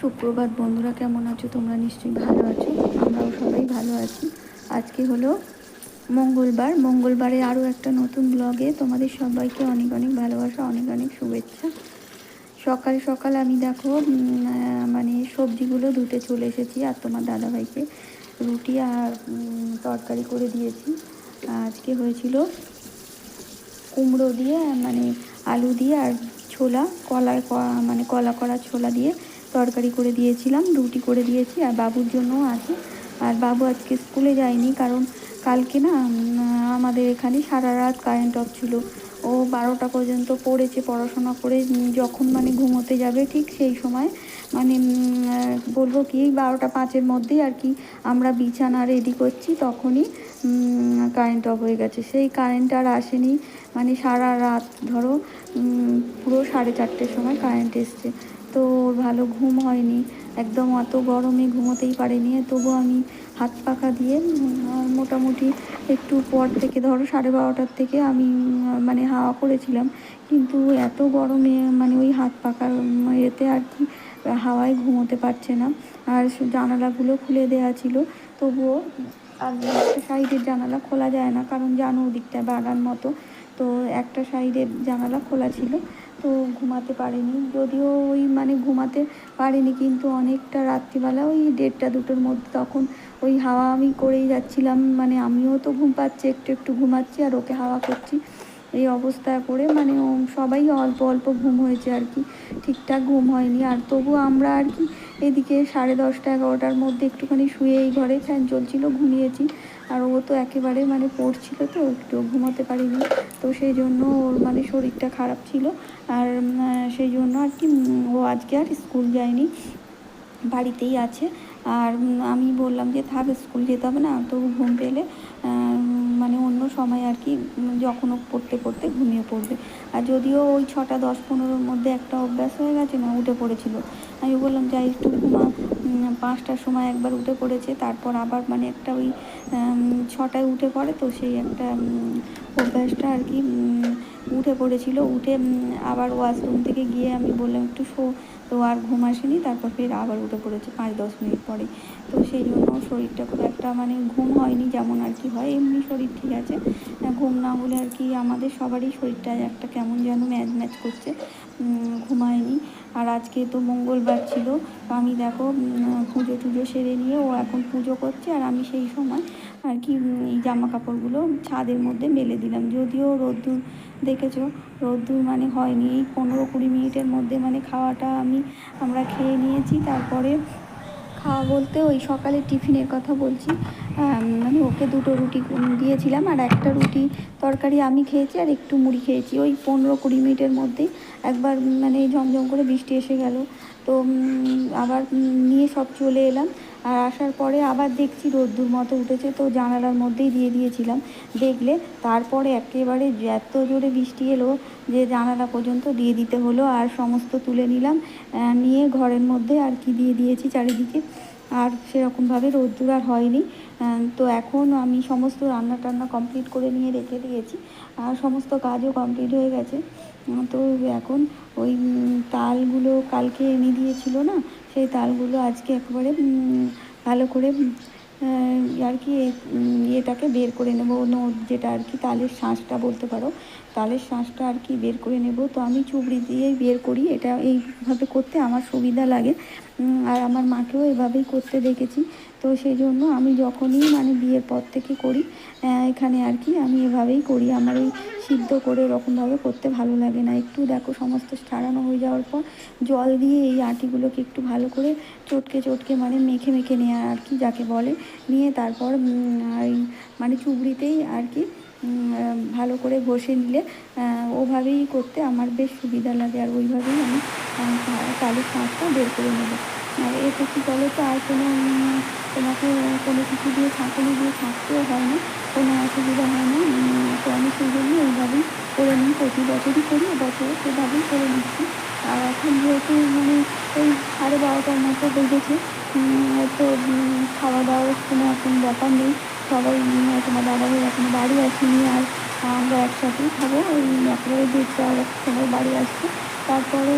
সুপ্রভাত বন্ধুরা, কেমন আছো? তোমরা নিশ্চয়ই ভালো আছো। আমরাও সবাই ভালো আছি। আজকে হলো মঙ্গলবার। মঙ্গলবারে আরও একটা নতুন ব্লগে তোমাদের সবাইকে অনেক অনেক ভালোবাসা, অনেক অনেক শুভেচ্ছা। সকাল সকাল আমি দেখো মানে সবজিগুলো ধুতে চলে এসেছি আর তোমার দাদাভাইকে রুটি আর তরকারি করে দিয়েছি। আজকে হয়েছিল কুমড়ো দিয়ে মানে আলু দিয়ে আর ছোলা কলা মানে কলা করা ছোলা দিয়ে তরকারি করে দিয়েছিলাম, রুটি করে দিয়েছি, আর বাবুর জন্যও আছে। আর বাবু আজকে স্কুলে যায়নি কারণ কালকে না আমাদের এখানে সারা রাত কারেন্ট অফ ছিল। ও বারোটা পর্যন্ত পড়েছে পড়াশোনা করে যখন মানে ঘুমোতে যাবে ঠিক সেই সময়। মানে বলব কি, বারোটা পাঁচের মধ্যেই আর কি আমরা বিছানা রেডি করছি, তখনই কারেন্ট অফ হয়ে গেছে। সেই কারেন্ট আর আসেনি মানে সারা রাত ধরো পুরো সাড়ে চারটের সময় কারেন্ট এসছে। তো ওর ভালো ঘুম হয়নি। একদম অত গরমে ঘুমোতেই পারেনি। তবু আমি হাত পাখা দিয়ে মোটামুটি একটু পর থেকে ধরো সাড়ে বারোটার থেকে আমি মানে হাওয়া করেছিলাম। কিন্তু এত গরমে মানে ওই হাত পাখার এতে আর কি হাওয়ায় ঘুমোতে পারছে না। আর জানালাগুলো খুলে দেওয়া ছিল। তবুও আর একটা সাইডের জানালা খোলা যায় না। কারণ জানো ওদিকটা বাগান মতো। তো একটা সাইডের জানালা খোলা ছিল। তো ঘুমাতে পারেনি। যদিও ওই মানে ঘুমাতে পারেনি, কিন্তু অনেকটা রাত্রিবেলা ওই দেড়টা দুটোর মধ্যে তখন ওই হাওয়া আমি করেই যাচ্ছিলাম। মানে আমিও তো ঘুম পাচ্ছি, একটু একটু ঘুমাচ্ছি আর ওকে হাওয়া করছি। এই অবস্থায় করে মানে সবাই অল্প অল্প ঘুম হয়েছে আর কি। ঠিকঠাক ঘুম হয়নি। আর তবু আমরা আর কি এদিকে সাড়ে দশটা, এগারোটার মধ্যে একটুখানি শুয়ে এই ঘরে ফ্যান চলছিল, ঘুমিয়েছি। আর ও তো একেবারে মানে পড়ছিল তো একটু ঘুমাতে পারিনি। তো সেই জন্য ওর মানে শরীরটা খারাপ ছিল। আর সেই জন্য আর কি ও আজকে আর স্কুল যায়নি। বাড়িতেই আছে। আর আমি বললাম যে, থাক, স্কুল যেতে হবে না। তবু ঘুম পেলে মানে অন্য সময় আর কি যখন পড়তে পড়তে ঘুমিয়ে পড়বে। আর যদিও ওই ছটা, দশ, পনেরোর মধ্যে একটা অভ্যাস হয়ে গেছে না, উঠে পড়েছিল। আমি বললাম যাই একটু ঘুমা। পাঁচটার সময় একবার উঠে পড়েছে, তারপর আবার মানে একটা ওই ছটায় উঠে পড়ে তো সেই একটা অভ্যাসটা আর কি উঠে পড়েছিল, উঠে আবার ওয়াশরুম থেকে গিয়ে আমি বললাম, একটু শো। তো আর ঘুম আসেনি, তারপর ফের আবার উঠে পড়েছে পাঁচ দশ মিনিট পরে। তো সেই জন্য শরীরটা খুব একটা মানে ঘুম হয়নি যেমন আর কি হয়, এমনি শরীর ঠিক আছে। ঘুম না হলে আর কি আমাদের সবারই শরীরটা একটা কেমন যেন ম্যাচ ম্যাচ করছে। ঘুমায়নি। আর আজকে তো মঙ্গলবার ছিল, তো আমি দেখো পুজো টুজো সেরে নিয়ে ও এখন পুজো করছে, আর আমি সেই সময় আর কি এই জামা কাপড়গুলো ছাদের মধ্যে মেলে দিলাম। যদিও রোদ্দুর দেখেছ, রোদ্দুর মানে হয়নি। এই পনেরো কুড়ি মিনিটের মধ্যে মানে খাওয়াটা আমি, আমরা খেয়ে নিয়েছি। তারপরে খাওয়া বলতে ওই সকালে টিফিনের কথা বলছি। মানে ওকে দুটো রুটি দিয়েছিলাম আর একটা রুটি তরকারি আমি খেয়েছি আর একটু মুড়ি খেয়েছি। ওই পনেরো কুড়ি মিনিটের মধ্যেই একবার মানে ঝমঝম করে বৃষ্টি এসে গেল। তো আবার নিয়ে সব চলে এলাম। আর আসার পরে আবার দেখছি রোদ্দুর মতো উঠেছে, তো জানালার মধ্যেই দিয়ে দিয়েছিলাম। দেখলে তারপরে একেবারে এত জোরে বৃষ্টি এলো যে জানালা পর্যন্ত দিয়ে দিতে হলো। আর সমস্ত তুলে নিলাম নিয়ে ঘরের মধ্যে আর কি দিয়ে দিয়েছি চারিদিকে। আর সেরকমভাবে রোদ্দুর আর হয়নি। তো এখন আমি সমস্ত রান্না টান্না কমপ্লিট করে নিয়ে রেখে দিয়েছি। আর সমস্ত কাজও কমপ্লিট হয়ে গেছে। তো এখন ওই তালগুলো কালকে এনে দিয়েছিল না সেই তালগুলো আজকে একবারে ভালো করে আর কি এটাকে বের করে নেব। নোট যেটা আর কি, তালের শাঁসটা বলতে পারো। তালের শাঁসটা আর কি বের করে নেব। তো আমি চুবড়ি দিয়েই বের করি। এটা এইভাবে করতে আমার সুবিধা লাগে। আর আমার মাকেও এভাবেই করতে দেখেছি। তো সেই জন্য আমি যখনই মানে বিয়ের পর থেকে করি এখানে আর কি আমি এভাবেই করি। আমার ওই সিদ্ধ করে ওরকমভাবে করতে ভালো লাগে না। একটু দেখো সমস্ত ছাড়ানো হয়ে যাওয়ার পর জল দিয়ে এই আটিগুলোকে একটু ভালো করে চটকে চটকে মানে মেখে মেখে নেওয়া আর কি যাকে বলে। নিয়ে তারপর মানে চুবড়িতেই আর কি ভালো করে ঘষে নিলে ওভাবেই করতে আমার বেশ সুবিধা লাগে আর ওইভাবেই আমি তালের শাঁসটা বের করে নেব। আর এতে কী বলো তো, আর কোনো তোমাকে কোনো কিছু দিয়ে ছাঁকুনি দিয়ে ছাঁকতেও হয় না, কোনো অসুবিধা হয় না তো আমি সেই জন্য ওইভাবেই করে নিই, প্রতি বছরই করি বছরে সেভাবেই করে নিচ্ছি। আর এখন যেহেতু মানে ওই সাড়ে বারোটার মতো বেজেছে তো খাওয়া দাওয়ার কোনো এখন ব্যাপার নেই সবাই উম, তোমার দাদাভাই এখন বাড়ি আসেনি আর আমরা একসাথেই খাব। ওই একেবারে দেড়টার সময় বাড়ি আসছে। তারপরে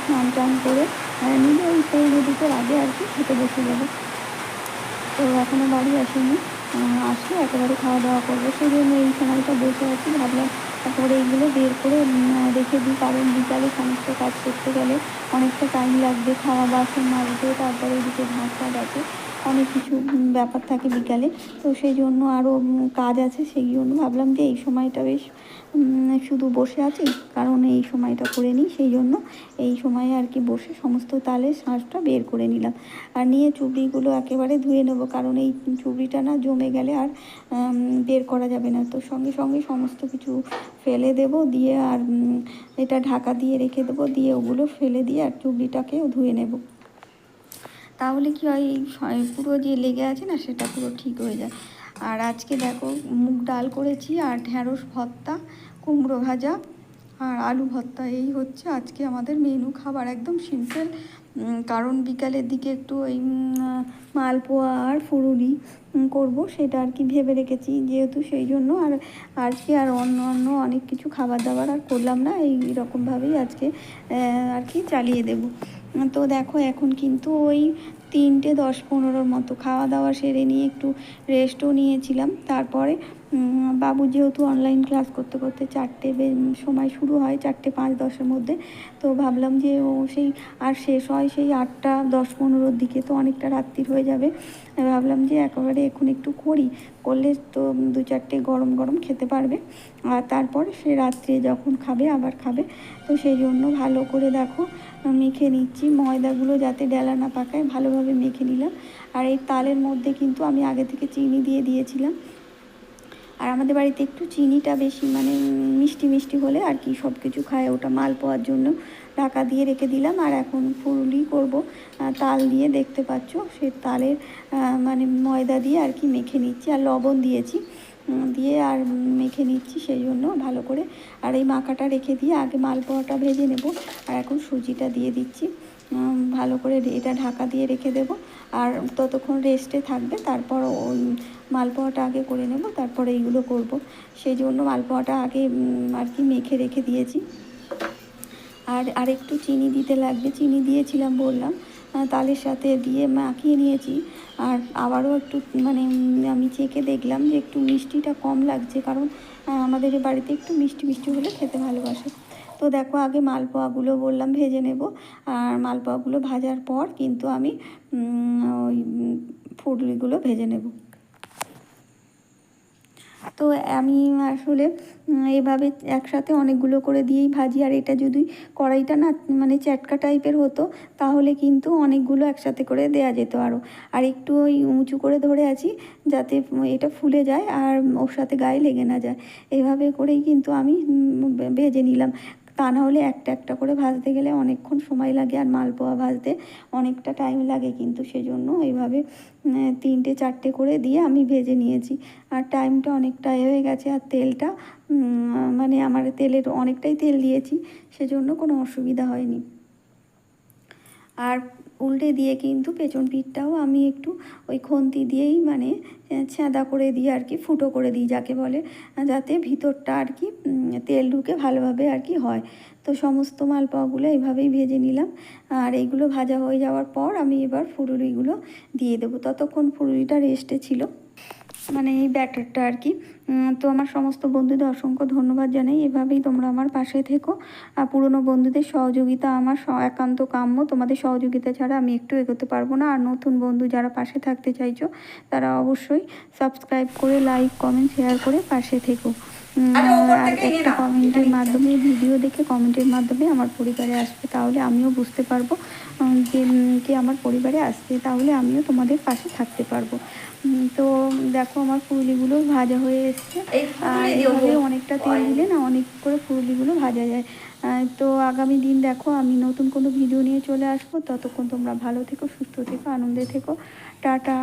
স্নান টান করে নিলে ওই পৌনে আগে আর কি খেতে বসে যাব। তো এখনও বাড়ি আসেনি। আসলে একেবারে খাওয়া দাওয়া করব। সেই জন্য এই সময়টা বসে আছি। ভাবলাম তারপরে এইগুলো বের করে রেখে দিই। কারণ বিকালে সমস্ত কাজ করতে গেলে অনেকটা টাইম লাগবে। খাওয়া বাসন মাজতে তারপরে এদিকে ভাত টাত আছে। অনেক কিছু ব্যাপার থাকে বিকালে। তো সেই জন্য আরও কাজ আছে, সেই জন্য ভাবলাম যে এই সময়টা বেশ শুধু বসে আছি, কারণ এই সময়টা করে নিই। সেই জন্য এই সময়ে আর কি বসে সমস্ত তালের শাঁসটা বের করে নিলাম। আর নিয়ে চুবড়িগুলো একেবারে ধুয়ে নেব, কারণ এই চুবড়িটা না জমে গেলে আর বের করা যাবে না। তো সঙ্গে সঙ্গে সমস্ত কিছু ফেলে দেব, দিয়ে আর এটা ঢাকা দিয়ে রেখে দেবো, দিয়ে ওগুলো ফেলে দিয়ে আর চুবড়িটাকেও ধুয়ে নেব। তাহলে কি হয়, এই পুরো যে লেগে আছে না, সেটা পুরো ঠিক হয়ে যায়। আর আজকে দেখো, মুগ ডাল করেছি আর ঢ্যাঁড়স ভর্তা, কুমড়ো ভাজা আর আলু ভর্তা। এই হচ্ছে আজকে আমাদের মেনু খাবার, একদম সিম্পল কারণ বিকালের দিকে একটু ওই মালপোয়া আর ফুরুলি করব, সেটা আর কি ভেবে রেখেছি যেহেতু সেই জন্য। আর আজকে আর অন্য অন্য অনেক কিছু খাবার দাবার আর করলাম না, এই রকমভাবেই আজকে আর কি চালিয়ে দেবো। তো দেখো, এখন কিন্তু ওই তিনটে দশ পনেরোর মতো খাওয়া দাওয়া সেরে নিয়ে একটু রেস্টও নিয়েছিলাম। তারপরে বাবু যেহেতু অনলাইন ক্লাস করতে করতে চারটে সময় শুরু হয়, চারটে পাঁচ, দশের মধ্যে, তো ভাবলাম যে ও সেই আর শেষ হয় সেই আটটা, দশ, পনেরোর দিকে, তো অনেকটা রাত্রির হয়ে যাবে। ভাবলাম যে একেবারে এখন একটু করি, করলে তো দু চারটে গরম গরম খেতে পারবে। আর তারপর সে রাত্রে যখন খাবে, আবার খাবে। তো সেই জন্য ভালো করে দেখো, মেখে নিচ্ছি। ময়দাগুলো যাতে ডেলা না পাকায়, ভালোভাবে মেখে নিলাম। আর এই তালের মধ্যে কিন্তু আমি আগে থেকে চিনি দিয়ে দিয়েছিলাম। আর আমাদের বাড়িতে একটু চিনিটা বেশি মানে মিষ্টি মিষ্টি হলে আর কি সব কিছু খায়, ওটা মাল পাওয়ার জন্য। ঢাকা দিয়ে রেখে দিলাম আর এখন ফুরুলি করব। তাল দিয়ে দেখতে পাচ্ছ, সে তালের মানে ময়দা দিয়ে আর কি মেখে নিচ্ছি আর লবণ দিয়েছি। দিয়ে আর মেখে নিচ্ছি সেই জন্য ভালো করে। আর এই মাখাটা রেখে দিয়ে আগে মালপোয়াটা ভেজে নেব। আর এখন সুজিটা দিয়ে দিচ্ছি। ভালো করে এটা ঢাকা দিয়ে রেখে দেব। আর ততক্ষণ রেস্টে থাকবে, তারপর ওই মালপোয়াটা আগে করে নেব, তারপরে এইগুলো করব। সেই জন্য মালপোয়াটা আগে আর কি মেখে রেখে দিয়েছি। আর আর একটু চিনি দিতে লাগবে, চিনি দিয়েছিলাম বললাম তালের সাথে দিয়ে মাখিয়ে নিয়েছি। আর আবারও একটু মানে আমি চেখে দেখলাম যে একটু মিষ্টিটা কম লাগছে, কারণ আমাদের বাড়িতে একটু মিষ্টি মিষ্টি হলে খেতে ভালোবাসে। তো দেখো, আগে মালপোয়াগুলো বললাম ভেজে নেব। আর মালপোয়াগুলো ভাজার পর কিন্তু আমি ওই ফুটলিগুলো ভেজে নেব। তো আমি আসলে এভাবে একসাথে অনেকগুলো করে দিয়েই ভাজি। আর এটা যদি কড়াইটা না মানে চ্যাটকা টাইপের হতো, তাহলে কিন্তু অনেকগুলো একসাথে করে দেয়া যেত আরও আর একটু ওই উঁচু করে ধরে আছি, যাতে এটা ফুলে যায় আর ওর সাথে গায়ে লেগে না যায়। এভাবে করেই কিন্তু আমি ভেজে নিলাম। তা না হলে একটা একটা করে ভাজতে গেলে অনেকক্ষণ সময় লাগে আর মালপোয়া ভাজতে অনেকটা টাইম লাগে কিন্তু সেজন্য এইভাবে তিনটে চারটে করে দিয়ে আমি ভেজে নিয়েছি। আর টাইমটা অনেকটাই হয়ে গেছে আর তেলটা মানে আমার তেলের অনেকটাই তেল দিয়েছি, সেজন্য কোনো অসুবিধা হয়নি। আর উল্টে দিয়ে কিন্তু পেছন পিঠটাও আমি একটু ওই খন্তি দিয়েই মানে ছেঁদা করে দিই আর কি, ফুটো করে দিই যাকে বলে, যাতে ভিতরটা আর কি তেল ঢুকে ভালোভাবে আর কি হয়। তো সমস্ত মালপোয়াগুলো এইভাবেই ভেজে নিলাম। আর এইগুলো ভাজা হয়ে যাওয়ার পর আমি এবার ফুরুরিগুলো দিয়ে দেবো। ততক্ষণ ফুরুরিটা রেস্টে ছিল। মানে এই ব্যাটারটা আর কি। তো আমার সমস্ত বন্ধুদের অসংখ্য ধন্যবাদ জানাই। এভাবেই তোমরা আমার পাশে থেকো। আর পুরনো বন্ধুদের সহযোগিতা আমার একান্ত কাম্য। তোমাদের সহযোগিতা ছাড়া আমি একটু এগোতে পারব না। আর নতুন বন্ধু যারা পাশে থাকতে চাইছো, তারা অবশ্যই সাবস্ক্রাইব করে লাইক কমেন্ট শেয়ার করে পাশে থেকো। একটা কমেন্টের মাধ্যমে ভিডিও দেখে কমেন্টের মাধ্যমে আমার পরিবারে আসবে তাহলে আমিও বুঝতে পারব যে কে আমার পরিবারে আসছে তাহলে আমিও তোমাদের পাশে থাকতে পারব। তো দেখো আমার ফুললিগুলো ভাজা হয়ে এসছে। আর এইভাবে অনেকটা তেল দিলে না অনেক করে ফুললিগুলো ভাজা যায়। তো আগামী দিন দেখো আমি নতুন কোনো ভিডিও নিয়ে চলে আসব। ততক্ষণ তোমরা ভালো থেকো সুস্থ থেকো আনন্দে থেকো। টাটা।